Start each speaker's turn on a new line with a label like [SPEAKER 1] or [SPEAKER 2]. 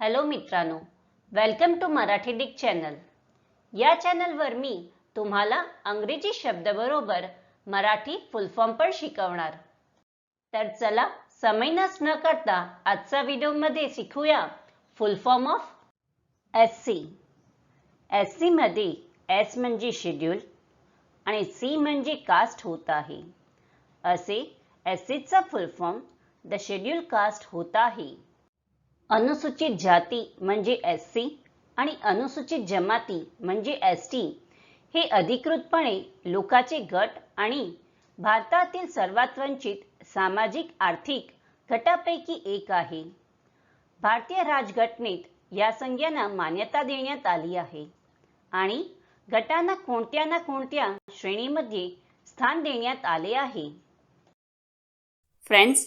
[SPEAKER 1] Hello मित्रांनो welcome to Marathi डिक channel या चॅनलवर मी तुम्हाला अंग्रेजी शब्दाबरोबर मराठी फुल फॉर्म पण शिकवणार. तर चला समय नस न करता आजचा व्हिडिओमध्ये शिकूया full form of S C S C मध्ये एस म्हणजे शेड्यूल आणि सी म्हणजे कास्ट होत आहे. असे एस सीचा full form the schedule caste होत आहे. अनुसूचित जाती म्हणजे एस सी आणि अनुसूचित जमाती म्हणजे एस टी हे अधिकृतपणे लोकाचे गट आणि भारतातील सर्वात वंचित सामाजिक आर्थिक गटापैकी एक आहे. भारतीय राजघटनेत या संज्ञांना मान्यता देण्यात आली आहे आणि गटांना कोणत्या ना कोणत्या श्रेणीमध्ये स्थान देण्यात आले आहे. फ्रेंड्स